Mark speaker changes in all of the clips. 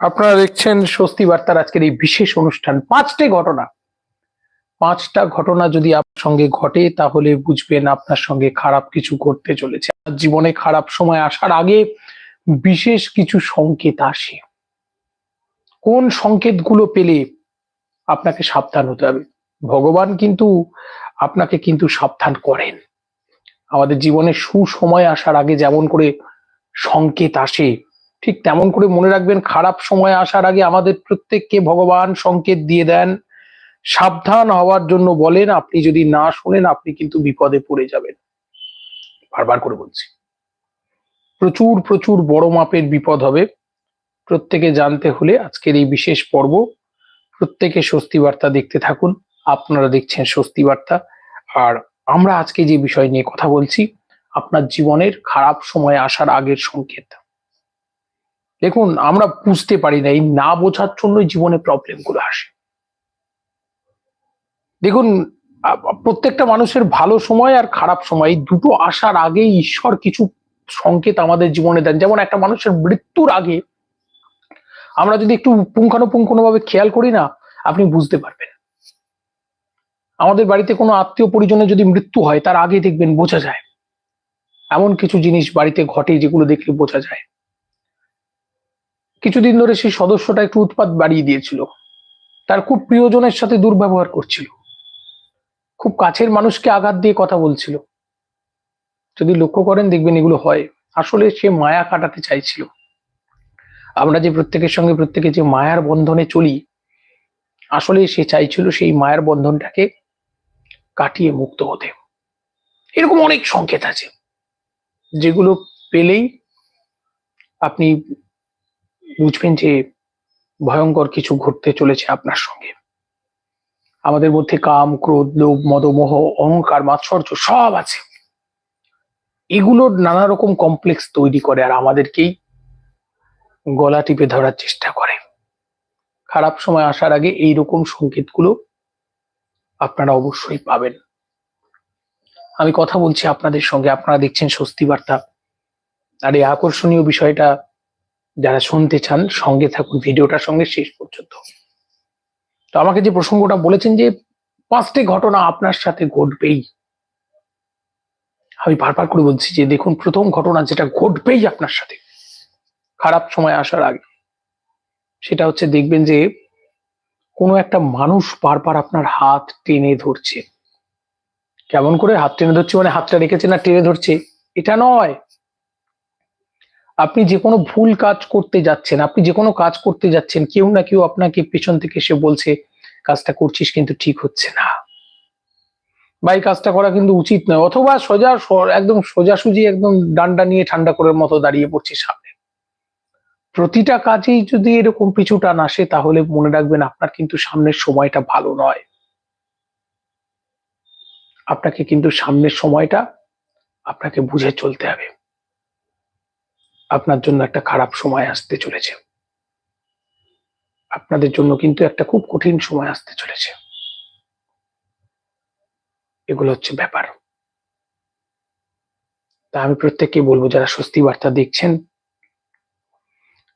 Speaker 1: আপনারা দেখছেন স্বস্তি বার্তার আজকের এই বিশেষ অনুষ্ঠান। পাঁচটি ঘটনা। পাঁচটা ঘটনা যদি আপনার সঙ্গে ঘটে, তাহলে বুঝবেন আপনার সঙ্গে খারাপ কিছু ঘটতে চলেছে। জীবনে খারাপ সময় আসার আগে বিশেষ কিছু সংকেত আসে। কোন সংকেতগুলো পেলে আপনাকে সাবধান হতে হবে? ভগবান কিন্তু আপনাকে কিন্তু সাবধান করেন। আমাদের জীবনে সুসময় আসার আগে যেমন করে সংকেত আসে ঠিক তেমন করে মনে রাখবেন, খারাপ সময় আসার আগে আমাদের প্রত্যেককে ভগবান সংকেত দিয়ে দেন। সাবধান হওয়ার জন্য বলেন, আপনি যদি না শোনেন, আপনি কিন্তু বিপদে পড়ে যাবেন। বারবার করে বলছি। প্রচুর প্রচুর বড় মাপের বিপদ হবে। প্রত্যেকে জানতে হলে আজকের এই বিশেষ পর্ব, প্রত্যেকে স্বস্তি বার্তা দেখতে থাকুন। আপনারা দেখছেন স্বস্তি বার্তা। আর আমরা আজকে যে বিষয় নিয়ে কথা বলছি, আপনার জীবনের খারাপ সময় আসার আগের সংকেত। দেখুন, আমরা বুঝতে পারি না, এই না বোঝার জন্যই জীবনে প্রবলেমগুলো আসে। দেখুন প্রত্যেকটা মানুষের ভালো সময় আর খারাপ সময়, এই দুটো আসার আগে ঈশ্বর কিছু সংকেত আমাদের জীবনে দেন। যেমন একটা মানুষের মৃত্যুর আগে আমরা যদি একটু পুঙ্খানুপুঙ্খানু ভাবে খেয়াল করি না, আপনি বুঝতে পারবেন। আমাদের বাড়িতে কোনো আত্মীয় পরিজনের যদি মৃত্যু হয়, তার আগে দেখবেন বোঝা যায়। এমন কিছু জিনিস বাড়িতে ঘটে যেগুলো দেখলে বোঝা যায়। কিছুদিন ধরে সেই সদস্যটা একটু উৎপাত বাড়িয়ে দিয়েছিল। তার খুব প্রিয়জনের সাথে দুর্ব্যবহার করছিল। খুব কাছের মানুষকে আঘাত দিয়ে কথা বলছিল। যদি লক্ষ্য করেন, দেখবেন এগুলো হয়। আসলে সে মায়া কাটাতে চাইছিল। আমরা যে প্রত্যেকের সঙ্গে প্রত্যেকে যে মায়ার বন্ধনে চলি, আসলে সে চাইছিল সেই মায়ার বন্ধনটাকে কাটিয়ে মুক্ত হতে। এরকম অনেক সংকেত আছে, যেগুলো পেলেই আপনি বুঝবেন যে ভয়ঙ্কর কিছু ঘটতে চলেছে আপনার সঙ্গে। আমাদের মধ্যে কাম, ক্রোধ, লোভ, মদমোহ, অহংকার, মাৎসর্য সব আছে। এগুলোর নানা রকম কমপ্লেক্স তৈরি করে আর আমাদেরকেই গলা টিপে ধরার চেষ্টা করে। খারাপ সময় আসার আগে এই রকম সংকেতগুলো আপনারা অবশ্যই পাবেন। আমি কথা বলছি আপনাদের সঙ্গে। আপনারা দেখছেন স্বস্তি বার্তা। আর এই আকর্ষণীয় বিষয়টা যারা শুনতে চান, সঙ্গে থাকুন ভিডিওটার সঙ্গে শেষ পর্যন্ত। তো আমাকে যে প্রসঙ্গটা বলেছেন যে, পাঁচটি ঘটনা আপনার সাথে ঘটবেই। আমি বারবার করে বলছি যে, দেখুন, প্রথম ঘটনা যেটা ঘটবেই আপনার সাথে, খারাপ সময় আসার আগে, সেটা হচ্ছে দেখবেন যে, কোনো একটা মানুষ বারবার আপনার হাত টেনে ধরছে। কেমন করে হাত টেনে ধরছে? মানে হাতটা রেখেছে না টেনে ধরছে? এটা নয়। আপনি যে কোনো ভুল কাজ করতে যাচ্ছেন, আপনি যে কোনো কাজ করতে যাচ্ছেন, কেউ না কেউ আপনাকে পেছন থেকে এসে বলছে, কাজটা করছিস কিন্তু ঠিক হচ্ছে না। বা এই কাজটা করা কিন্তু উচিত নয়, অথবা সোজা একদম সোজাসুজি একদম ডান্ডা নিয়ে ঠান্ডা করার মতো দাঁড়িয়ে পড়ছে সামনে। প্রতিটা কাজেই যদি এরকম পিছু টান আসে, তাহলে মনে রাখবেন আপনার কিন্তু সামনের সময়টা ভালো নয়। আপনাকে কিন্তু সামনের সময়টা আপনাকে বুঝে চলতে হবে। আপনার জন্য একটা খারাপ সময় আসতে চলেছে। আপনাদের জন্য কিন্তু একটা খুব কঠিন সময় আসতে চলেছে। এগুলো হচ্ছে ব্যাপার। তা আমি প্রত্যেককে বলব, যারা স্বস্তি বার্তা দেখছেন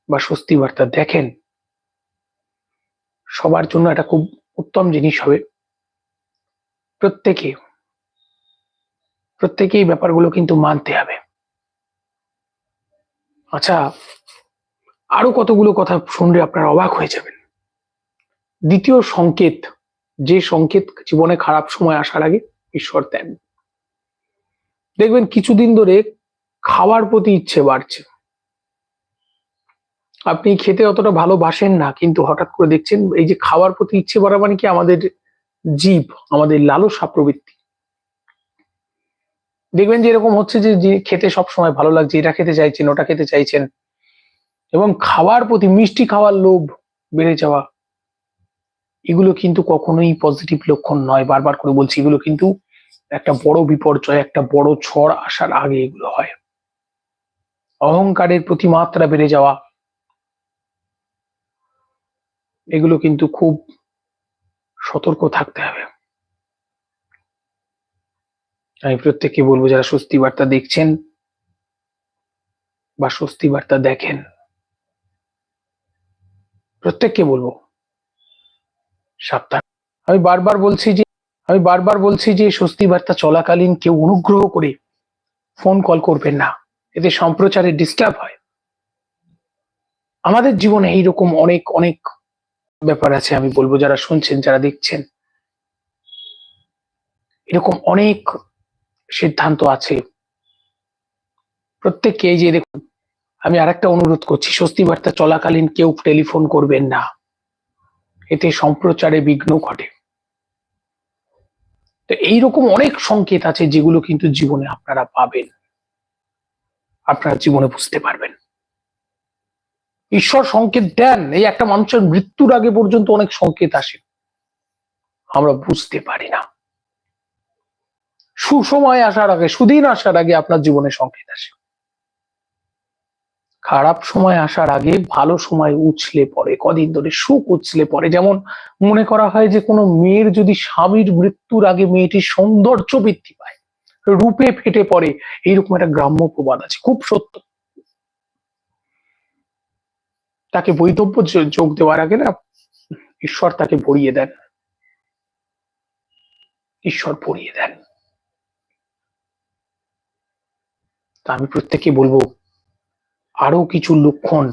Speaker 1: বা স্বস্তি বার্তা দেখেন, সবার জন্য একটা খুব উত্তম জিনিস হবে। প্রত্যেকে প্রত্যেকে এই ব্যাপারগুলো কিন্তু মানতে হবে। আচ্ছা আরও কতগুলো কথা শুনলে আপনারা অবাক হয়ে যাবেন। দ্বিতীয় সংকেত, যে সংকেত জীবনে খারাপ সময় আসার আগে ঈশ্বর দেন। দেখবেন কিছুদিন ধরে খাওয়ার প্রতি ইচ্ছে বাড়ছে। আপনি খেতে অতটা ভালোবাসেন না, কিন্তু হঠাৎ করে দেখছেন এই যে খাওয়ার প্রতি ইচ্ছে বাড়া মানে কি আমাদের জীব, আমাদের লালসা প্রবৃত্তি? দেখবেন যে এরকম হচ্ছে যে খেতে সব সময় ভালো লাগছে, এটা খেতে চাইছেন, ওটা খেতে চাইছেন। এবং খাওয়ার প্রতি, মিষ্টি খাওয়ার লোভ বেড়ে যাওয়া, এগুলো কিন্তু কখনোই পজিটিভ লক্ষণ নয়। বারবার করে বলছি, এগুলো কিন্তু একটা বড় বিপর্যয়, একটা বড় ঝড় আসার আগে এগুলো হয়। অহংকারের প্রতি মাত্রা বেড়ে যাওয়া, এগুলো কিন্তু খুব সতর্ক থাকতে হবে। আমি প্রত্যেককে বলব, যারা স্বস্তি বার্তা দেখছেন বা স্বস্তি বার্তা দেখেন, প্রত্যেককে বলব, সাবধান। আমি বারবার বলছি যে, আমি বারবার বলছি যে, স্বস্তি বার্তা চলাকালীন কেউ অনুগ্রহ করে ফোন কল করবেন না। এতে সম্প্রচারে ডিস্টার্ব হয়। আমাদের জীবনে এইরকম অনেক অনেক ব্যাপার আছে, আমি বলব, যারা শুনছেন, যারা দেখছেন। এরকম অনেক সিদ্ধান্ত আছে। প্রত্যেককে এই যে দেখুন, আমি আরেকটা অনুরোধ করছি স্বস্তি বার্তা চলাকালীন কেউ টেলিফোন করবেন না। এতে সম্প্রচারে বিঘ্ন ঘটে। তো এইরকম অনেক সংকেত আছে যেগুলো কিন্তু জীবনে আপনারা পাবেন। আপনারা জীবনে বুঝতে পারবেন। ঈশ্বর সংকেত দেন, এই একটা মানুষের মৃত্যুর আগে পর্যন্ত অনেক সংকেত আসে। আমরা বুঝতে পারি না। সুসময় আসার আগে, সুদিন আসার আগে আপনার জীবনে সংকেত আসে। খারাপ সময় আসার আগে ভালো সময় উছলে পড়ে, কদিন ধরে সুখ উছলে পড়ে। যেমন মনে করা হয় যে, কোনো মেয়ের যদি স্বামীর মৃত্যুর আগে মেয়েটির সৌন্দর্য বৃদ্ধি পায়, রূপে ফেটে পড়ে, এইরকম একটা গ্রাম্য প্রবাদ আছে, খুব সত্য। তাকে বৈধব্য যোগ দেওয়ার আগে না, ঈশ্বর তাকে ভরিয়ে দেন। ঈশ্বর ভরিয়ে দেন। তা আমি প্রত্যেককে বলব, আরও কিছু লক্ষণ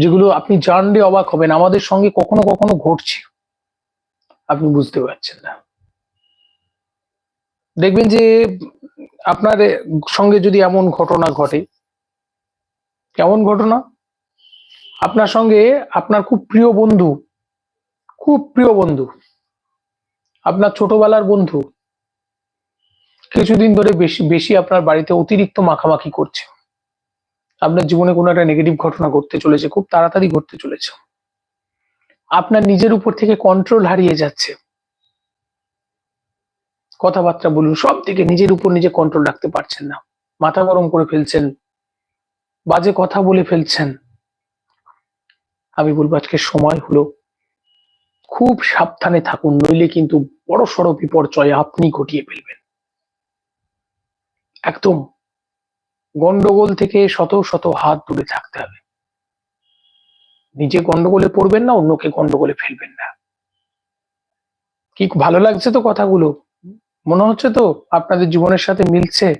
Speaker 1: যেগুলো আপনি জানলে অবাক হবেন, আমাদের সঙ্গে কখনো কখনো ঘটছে। আপনি বুঝতে পারছেন না। দেখবেন যে আপনার সঙ্গে যদি এমন ঘটনা ঘটে, কেমন ঘটনা? আপনার সঙ্গে আপনার খুব প্রিয় বন্ধু, খুব প্রিয় বন্ধু, আপনার ছোটবেলার বন্ধু কিছুদিন ধরে বেশি বেশি আপনার বাড়িতে অতিরিক্ত মাখামাখি করছে। আপনার জীবনে কোনো একটা নেগেটিভ ঘটনা ঘটতে চলেছে, খুব তাড়াতাড়ি ঘটতে চলেছে। আপনার নিজের উপর থেকে কন্ট্রোল হারিয়ে যাচ্ছে। কথাবার্তা বলুন, সব থেকে নিজের উপর নিজে কন্ট্রোল রাখতে পারছেন না। মাথা গরম করে ফেলছেন, বাজে কথা বলে ফেলছেন। আমি বলব আজকে সময় হলো, খুব সাবধানে থাকুন, নইলে কিন্তু বড় সড় বিপর্যয় আপনি ঘটিয়ে ফেলবেন। একদম গন্ডগোল থেকে শত শত হাত দূরে থাকতে হবে। নিজে গন্ডগোলে পড়বেন না, অন্যকে গন্ডগোলে ফেলবেন না। কি ভালো লাগছে তো কথাগুলো? মনে হচ্ছে তো আপনাদের জীবনের সাথে মিলছে?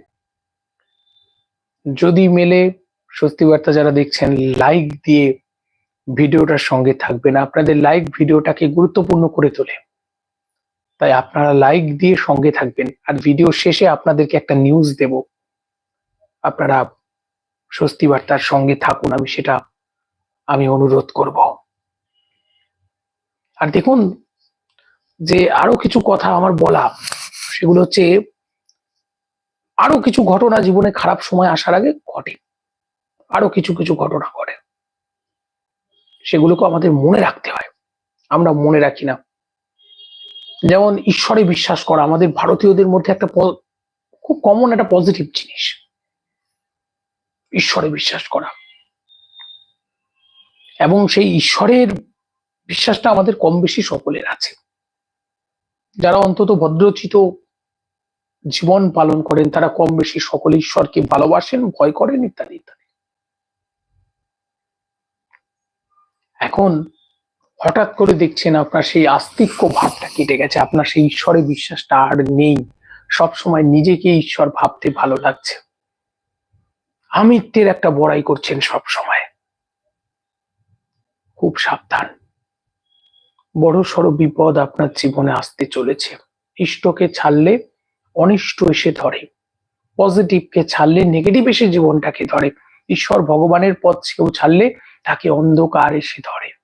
Speaker 1: যদি মেলে সত্যি বার্তা যারা দেখছেন লাইক দিয়ে ভিডিওটার সঙ্গে থাকবেন। আপনাদের লাইক ভিডিওটাকে গুরুত্বপূর্ণ করে তোলে। তাই আপনারা লাইক দিয়ে সঙ্গে থাকবেন। আর ভিডিও শেষে আপনাদেরকে একটা নিউজ দেব। আপনারা স্বস্তি বার্তার সঙ্গে থাকুন, আমি সেটা, আমি অনুরোধ করব। আর দেখুন, যে আরও কিছু কথা আমার বলা, সেগুলো হচ্ছে, আরও কিছু ঘটনা জীবনে খারাপ সময় আসার আগে ঘটে। আরও কিছু কিছু ঘটনা ঘটে। সেগুলোকে আমাদের মনে রাখতে হয়। আমরা মনে রাখি না। যেমন ঈশ্বরে বিশ্বাস করা, আমাদের ভারতীয়দের মধ্যে একটা খুব কমন একটা পজিটিভ জিনিস। ঈশ্বরে বিশ্বাস করা। এবং সেই ঈশ্বরের বিশ্বাসটা আমাদের কম বেশি সকলের আছে। যারা অন্তত ভদ্রচিত জীবন পালন করেন, তারা কম বেশি সকলে ঈশ্বরকে ভালোবাসেন, ভয় করেন ইত্যাদি ইত্যাদি। এখন হঠাৎ করে দেখছেন আপনার সেই আস্তিক্য ভাবটা কেটে গেছে, আপনার সেই ঈশ্বরে বিশ্বাসটা আর নেই। সব সময় নিজেকে ঈশ্বর ভাবতে ভালো লাগছে। আমিত্বের একটা বড়াই করছেন সব সময় খুব সাবধান। বড় সড় বিপদ আপনার জীবনে আসতে চলেছে। ইষ্টকে ছাড়লে অনিষ্ট এসে ধরে। পজিটিভকে ছাড়লে নেগেটিভ এসে জীবনটাকে ধরে। ঈশ্বর ভগবানের পথ কেউ ছাড়লে তাকে অন্ধকার এসে ধরে।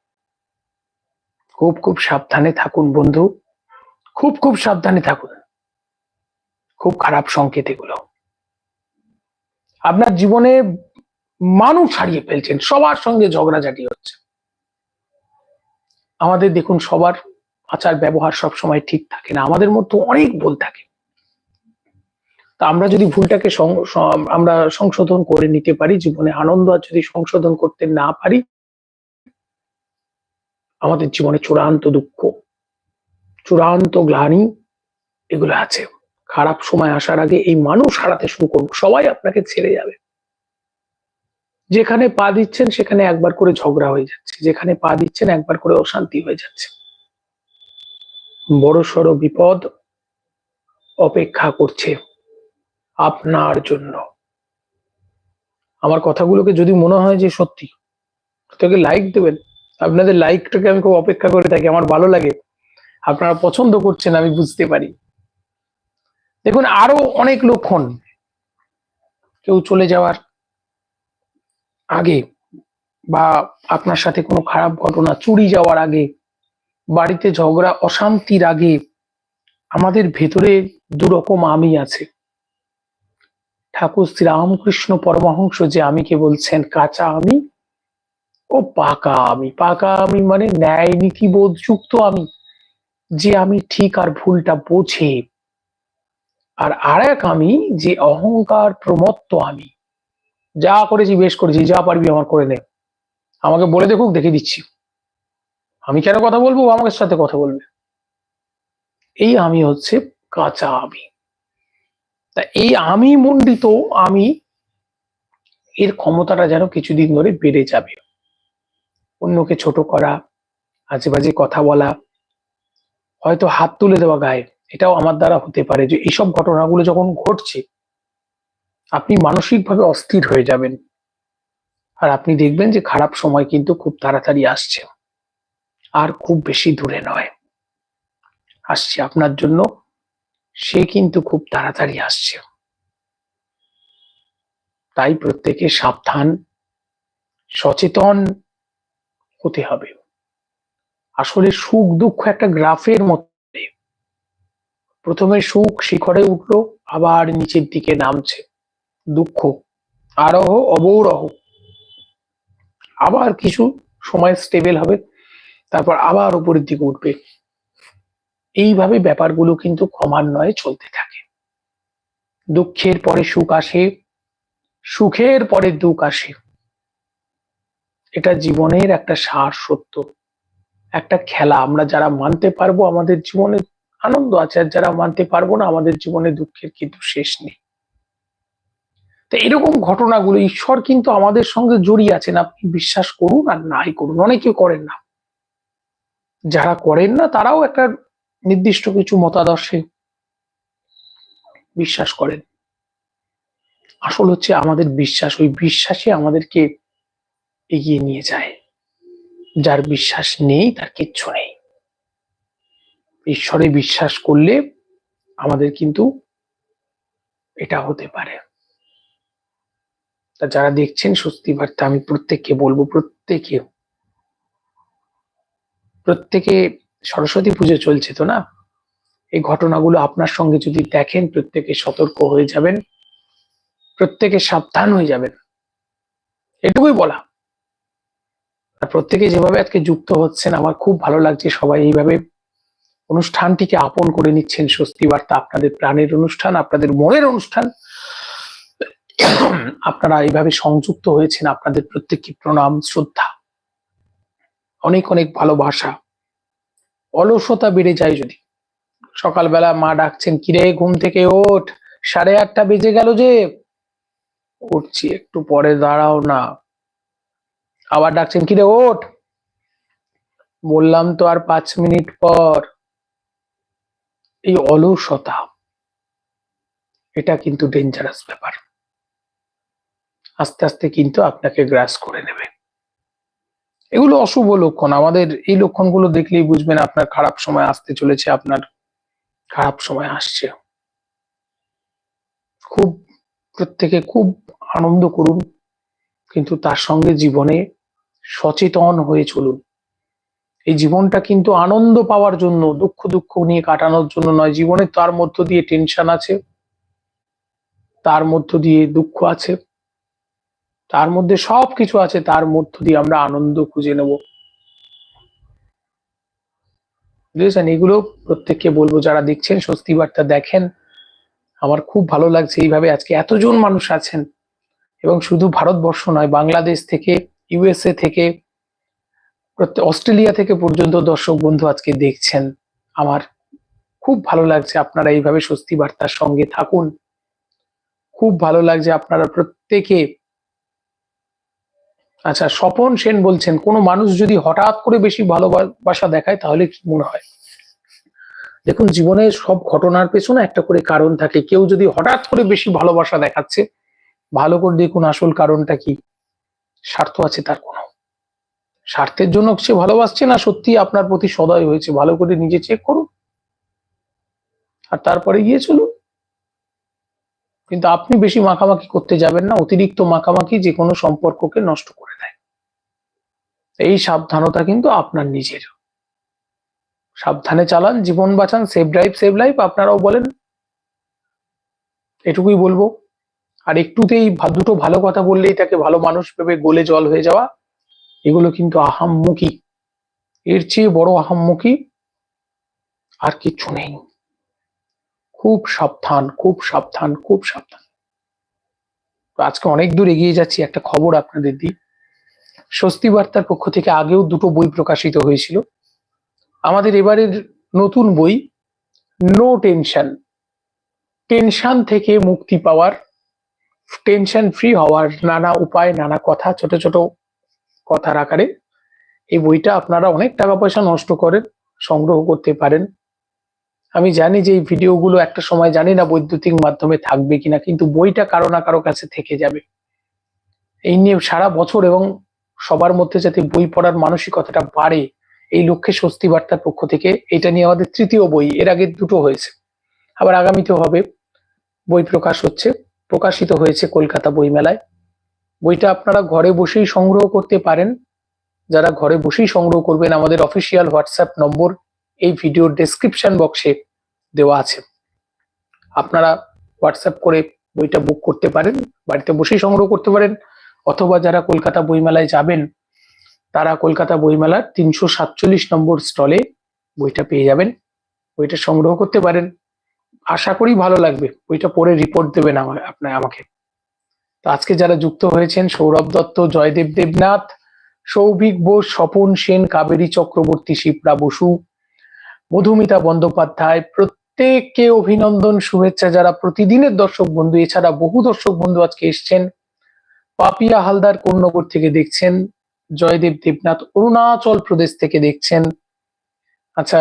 Speaker 1: খুব খুব সাবধানে থাকুন, বন্ধু। খুব খুব সাবধানে থাকুন। খুব খারাপ সংকেত এগুলো। আপনার জীবনে মানুষ হারিয়ে ফেলছেন, সবার সঙ্গে ঝগড়াঝাটি হচ্ছে। আমাদের দেখুন, সবার আচার ব্যবহার সব সময় ঠিক থাকে না, আমাদের মধ্যে অনেক ভুল থাকে। তা আমরা যদি ভুলটাকে আমরা সংশোধন করে নিতে পারি, জীবনে আনন্দ আর যদি সংশোধন করতে না পারি আমাদের জীবনে চূড়ান্ত দুঃখ, চূড়ান্ত গ্লানি এগুলো আছে। খারাপ সময় আসার আগে এই মানুষ হারাতে শুরু করব, সবাই আপনাকে ছেড়ে যাবে। যেখানে পা দিচ্ছেন সেখানে একবার করে ঝগড়া হয়ে যাচ্ছে, যেখানে পা দিচ্ছেন একবার করে অশান্তি হয়ে যাচ্ছে। বড় সড় বিপদ অপেক্ষা করছে আপনার জন্য। আমার কথাগুলোকে যদি মনে হয় যে সত্যি তাকে লাইক দেবেন। আপনাদের লাইকটাকে আমি খুব অপেক্ষা করে থাকি, আমার ভালো লাগে। আপনারা পছন্দ করছেন, আমি বুঝতে পারি। দেখুন, আরও অনেক লক্ষণ কেউ চলে যাওয়ার আগে বা আপনার সাথে কোনো খারাপ ঘটনা, চুরি যাওয়ার আগে, বাড়িতে ঝগড়া, অশান্তির আগে, আমাদের ভেতরে দুরকম আমি আছে। ঠাকুর শ্রী রামকৃষ্ণ পরমহংস যে আমিকে বলছেন, কাঁচা আমি ও পাকা আমি পাকা আমি মানে ন্যায় নীতিবোধ যুক্ত আমি? যে আমি ঠিক আর ভুলটা বোঝে। আর আর এক আমি যে অহংকার প্রমত্ত আমি। যা করেছি বেশ করেছি, যা পারবি আমার করে নে। আমাকে বলে দেখুক, দেখে দিচ্ছি। আমি কেন কথা বলব? আমাকে সাথে কথা বলবে। এই আমি হচ্ছে কাঁচা আমি। তা এই আমি মণ্ডিত আমি, এর ক্ষমতাটা যেন কিছুদিন ধরে বেড়ে যাবে। অন্যকে ছোট করা আজে বাজে কথা বলা, হয়তো হাত তুলে দেওয়া গায়ে। এটাও আমার দ্বারা হতে পারে যে এইসব ঘটনাগুলো যখন ঘটছে, আপনি মানসিকভাবে অস্থির হয়ে যাবেন। আর আপনি দেখবেন যে খারাপ সময় কিন্তু খুব তাড়াতাড়ি আসছে। আর খুব বেশি দূরে নয়। আসছে আপনার জন্য, সে কিন্তু খুব তাড়াতাড়ি আসছে। তাই প্রত্যেকে সাবধান, সচেতন হতে হবে। আসলে সুখ দুঃখ একটা গ্রাফের মতো প্রথমে সুখ শিখরে উঠল, আবার নিচের দিকে নামছে। দুঃখ, আরোহ, অবরোহ। আবার কিছু সময় স্টেবল হবে, তারপর আবার উপরের দিকে উঠবে। এইভাবে ব্যাপারগুলো কিন্তু ক্রমান্বয়ে চলতে থাকে। দুঃখের পরে সুখ আসে, সুখের পরে দুঃখ আসে। এটা জীবনের একটা সার সত্য। একটা খেলা, আমরা যারা মানতে পারব আমাদের জীবনে আনন্দ আছে, আর যারা মানতে পারব না আমাদের জীবনে দুঃখের কিন্তু শেষ নেই। তো এরকম ঘটনাগুলো ঈশ্বর কিন্তু আমাদের সঙ্গে জড়িয়ে আছেন। আপনি বিশ্বাস করুন আর নাই করুন অনেকে করেন না। যারা করেন না, তারাও একটা নির্দিষ্ট কিছু মতাদর্শে বিশ্বাস করেন। আসল হচ্ছে আমাদের বিশ্বাস, ওই বিশ্বাসে আমাদেরকে এগিয়ে নিয়ে যায়। যার বিশ্বাস নেই, তার কিচ্ছু নেই। ঈশ্বরে বিশ্বাস করলে আমাদের কিন্তু এটা হতে পারে। তা যারা দেখছেন, স্বস্তি বার্তা আমি প্রত্যেককে বলব, প্রত্যেকে। প্রত্যেকে সরস্বতী পুজো চলছে তো না? এই ঘটনাগুলো আপনার সঙ্গে যদি দেখেন, প্রত্যেকে সতর্ক হয়ে যাবেন, প্রত্যেকে সাবধান হয়ে যাবেন। এটুকুই বলা। আর প্রত্যেকে যেভাবে আজকে যুক্ত হচ্ছেন, আমার খুব ভালো লাগছে সবাই এইভাবে অনুষ্ঠানটিকে আপন করে নিচ্ছেন স্বস্তি বার্তা, আপনাদের প্রাণের অনুষ্ঠান, আপনাদের মনের অনুষ্ঠান। আপনারা এইভাবে সংযুক্ত হয়েছেন, আপনাদের প্রত্যেককে প্রণাম, শ্রদ্ধা, অনেক অনেক ভালোবাসা। অলসতা বেড়ে যায় যদি। সকালবেলা মা ডাকছেন, কিরে, ঘুম থেকে ওঠ, সাড়ে আটটা বেজে গেল যে। উঠছি একটু পরে দাঁড়াও না। আবার ডাকছেন, কিরে ওঠ? বললাম, তো আর পাঁচ মিনিট পর। এই অলসতা, এটা কিন্তু ডেঞ্জারাস ব্যাপার। আস্তে আস্তে কিন্তু আপনাকে গ্রাস করে নেবে। এগুলো অশুভ লক্ষণ। আমাদের এই লক্ষণগুলো দেখলেই বুঝবেন আপনার খারাপ সময় আসতে চলেছে, আপনার খারাপ সময় আসছে। খুব, প্রত্যেকে খুব আনন্দ করুন, কিন্তু তার সঙ্গে জীবনে সচেতন হয়ে চলুন। এই জীবনটা কিন্তু আনন্দ পাওয়ার জন্য, দুঃখ দুঃখ নিয়ে কাটানোর জন্য নয়। জীবনে তার মধ্য দিয়ে টেনশন আছে, তার মধ্য দিয়ে দুঃখ আছে, তার মধ্যে সব কিছু আছে, তার মধ্য দিয়ে আমরা আনন্দ খুঁজে নেব। বুঝেছেন? এগুলো প্রত্যেককে বলব, যারা দেখছেন, স্বস্তি বার্তা দেখেন। আমার খুব ভালো লাগছে এইভাবে আজকে এতজন মানুষ আছেন। এবং শুধু ভারতবর্ষ নয়, বাংলাদেশ থেকে ইউএসএ থেকে অস্ট্রেলিয়া থেকে পর্যন্ত দর্শক বন্ধু আজকে দেখছেন। আমার খুব ভালো লাগছে আপনারা এইভাবে স্বস্তি বার্তার সঙ্গে থাকুন। খুব ভালো লাগছে আপনারা প্রত্যেকে। আচ্ছা স্বপন সেন বলছেন, কোনো মানুষ যদি হঠাৎ করে বেশি ভালোবাসা দেখায় তাহলে কি মনে হয়? দেখুন, জীবনে সব ঘটনার পেছনে একটা করে কারণ থাকে। কেউ যদি হঠাৎ করে বেশি ভালোবাসা দেখাচ্ছে, ভালো করে দেখুন আসল কারণটা কি। স্বার্থ আছে তার কোনো। স্বার্থের জন্য সে ভালোবাসছে না সত্যি আপনার প্রতি সদয় হয়েছে। ভালো করে নিজে চেক করুন। আর তারপরে গিয়ে চলুন। কিন্তু আপনি বেশি মাখামাখি করতে যাবেন না, অতিরিক্ত মাখামাখি যে কোনো সম্পর্ককে নষ্ট করে দেয়। এই সাবধানতা কিন্তু আপনার নিজের। সাবধানে চালান, জীবন বাঁচান সেভ ড্রাইভ সেভ লাইফ আপনারাও বলেন। এটুকুই বলব। আর একটুতেই দুটো ভালো কথা বললেই তাকে ভালো মানুষ ভেবে গোলে জল হয়ে যাওয়া, এগুলো কিন্তু আহাম্মুখী। এর চেয়ে বড় আহাম্মুখী আর কিচ্ছু নেই। খুব সাবধান খুব সাবধান খুব সাবধান। আজকে অনেক দূর এগিয়ে যাচ্ছি একটা খবর আপনাদের দিই স্বস্তি বার্তার পক্ষ থেকে আগেও দুটো বই প্রকাশিত হয়েছিল। আমাদের এবারের নতুন বই, নো টেনশন। টেনশন থেকে মুক্তি পাওয়ার টেনশন ফ্রি হওয়ার নানা উপায়, নানা কথা, ছোট ছোট কথার আকারে এই বইটা আপনারা অনেক টাকা পয়সা নষ্ট করেন সংগ্রহ করতে পারেন। আমি জানি যে এই ভিডিওগুলো একটা সময় জানি না বৈদ্যুতিক মাধ্যমে থাকবে কিনা, কিন্তু বইটা কারও না কারও কাছে থেকে যাবে। এই নিয়ে সারা বছর এবং সবার মধ্যে যাতে বই পড়ার মানসিকতাটা বাড়ে, এই লক্ষ্যে স্বস্তি বার্তার পক্ষ থেকে এটা নিয়ে আমাদের তৃতীয় বই, এর আগে দুটো হয়েছে। আবার আগামীতে হবে, বই প্রকাশ হচ্ছে। প্রকাশিত হয়েছে কলকাতা বইমেলায়। বইটা আপনারা ঘরে বসেই সংগ্রহ করতে পারেন। যারা ঘরে বসেই সংগ্রহ করবেন, আমাদের অফিসিয়াল হোয়াটসঅ্যাপ নম্বর এই ভিডিওর ডেসক্রিপশন বক্সে দেওয়া আছে। আপনারা হোয়াটসঅ্যাপ করে বইটা বুক করতে পারেন, বাড়িতে বসেই সংগ্রহ করতে পারেন। অথবা যারা কলকাতা বইমেলায় যাবেন, তারা কলকাতা বইমেলার তিনশো সাতচল্লিশ নম্বর স্টলে বইটা পেয়ে যাবেন। বইটা সংগ্রহ করতে পারেন। আশা করি ভালো লাগবে। ওইটা পড়ে রিপোর্ট দেবেন আমার আপনার আমাকে। তো আজকে যারা যুক্ত হয়েছেন, সৌরভ দত্ত, জয়দেব দেবনাথ, সৌভিক বোস, স্বপন সেন, কাবেরী চক্রবর্তী শিপ্রা বসু, মধুমিতা বন্দ্যোপাধ্যায়, প্রত্যেককে অভিনন্দন, শুভেচ্ছা যারা প্রতিদিনের দর্শক বন্ধু, এছাড়া বহু দর্শক বন্ধু আজকে এসছেন। পাপিয়া হালদার কোন্নগর থেকে দেখছেন, জয়দেব দেবনাথ, অরুণাচল প্রদেশ থেকে দেখছেন। আচ্ছা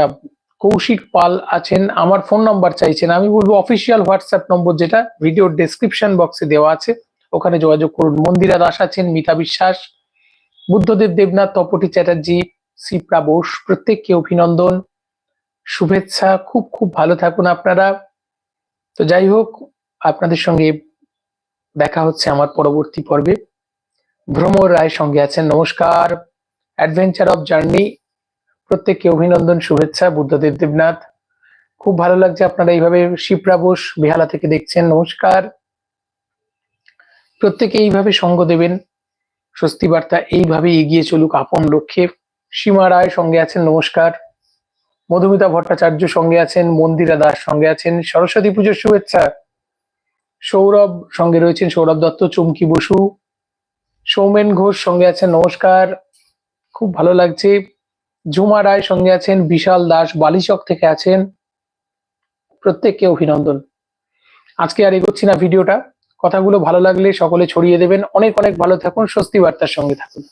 Speaker 1: কৌশিক পাল আছেন, আমার ফোন নাম্বার চাইছেন, আমি বলব অফিসিয়াল হোয়াটসঅ্যাপ নম্বর যেটা ভিডিওর ডেসক্রিপশন বক্সে দেওয়া আছে, ওখানে যোগাযোগ করুন। মন্দিরা দাস আছেন, মিতা বিশ্বাস, বুদ্ধদেব দেবনাথ তপটি চ্যাটার্জি সিপ্রা বোস, প্রত্যেককে অভিনন্দন, শুভেচ্ছা, খুব খুব ভালো থাকুন আপনারা। তো যাই হোক, আপনাদের সঙ্গে দেখা হচ্ছে আমার পরবর্তী পর্বে। ভ্রমর রায় সঙ্গে আছেন, নমস্কার। অ্যাডভেঞ্চার অফ জার্নি প্রত্যেককে অভিনন্দন, শুভেচ্ছা, বুদ্ধদেব দেবনাথ। খুব ভালো লাগছে আপনারা এইভাবে শিপ্রা বোস বেহালা থেকে দেখছেন, নমস্কার। প্রত্যেকে এইভাবে সঙ্গ দেবেন। স্বস্তি বার্তা এইভাবে এগিয়ে চলুক আপন লক্ষ্যে। সীমা রায় সঙ্গে আছেন, নমস্কার। মধুমিতা ভট্টাচার্য সঙ্গে আছেন, মন্দিরা দাস সঙ্গে আছেন, সরস্বতী পুজোর শুভেচ্ছা। সৌরভ সঙ্গে রয়েছেন, সৌরভ দত্ত, চুমকি বসু। সৌমেন ঘোষ সঙ্গে আছেন, নমস্কার। খুব ভালো লাগছে। ঝুমা রায় সঙ্গে আছেন, বিশাল দাস বালিচক থেকে আছেন। প্রত্যেককে অভিনন্দন। আজকে আর এগোচ্ছি না ভিডিওটা। কথাগুলো ভালো লাগলে সকলে ছড়িয়ে দেবেন। অনেক অনেক ভালো থাকুন, স্বস্তি বার্তার সঙ্গে থাকুন।